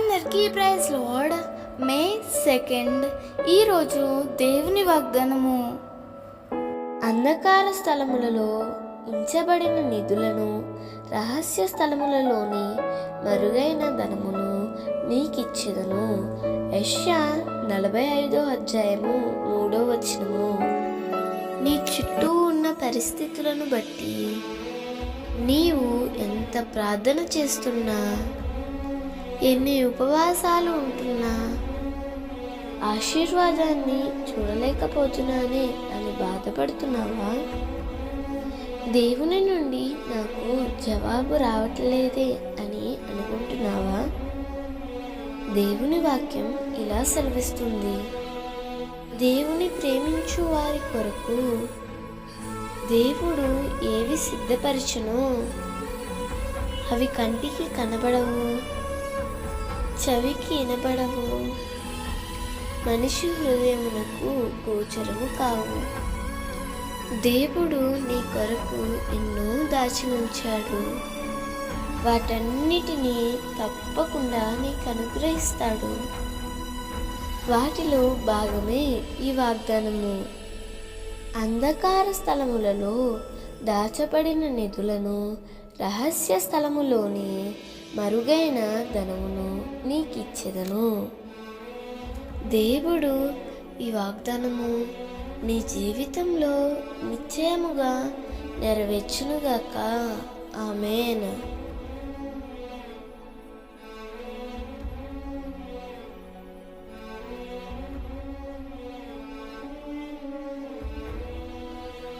అందరికీ praise load మే second. ఈరోజు దేవుని వాగ్దానము. అంధకార స్థలములలో ఉంచబడిన నిధులను రహస్య స్థలములలోని మరుగైన ధనమును నీకిచ్చేదను. యెషయా నలభై ఐదో అధ్యాయము మూడో వచనము. నీ చుట్టూ ఉన్న పరిస్థితులను బట్టి నీవు ఎంత ప్రార్థన చేస్తున్నా ఎన్ని ఉపవాసాలు ఉంటున్నా? ఆశీర్వాదాన్ని చూడలేకపోతున్నానే అని బాధపడుతున్నావా? దేవుని నుండి నాకు జవాబు రావట్లేదే అని అనుకుంటున్నావా? దేవుని వాక్యం ఇలా సెలవిస్తుంది. దేవుని ప్రేమించు వారి కొరకు దేవుడు ఏవి సిద్ధపరచునో అవి కంటికి కనబడవు. చెవికి వినబడవు మనిషి హృదయమునకు గోచరము కావు. దేవుడు నీ కొరకు ఎన్నో దాచి ఉంచాడు వాటన్నిటినీ తప్పకుండా నీకు అనుగ్రహిస్తాడు. వాటిలో భాగమే ఈ వాగ్దానము. అంధకార స్థలములలో దాచబడిన నిధులను రహస్య స్థలములోని మరుగైన ధనమును నీకిచ్చెదను. దేవుడు ఈ వాగ్దానము నీ జీవితంలో నిశ్చయముగా నెరవేర్చునుగాక. ఆమెను.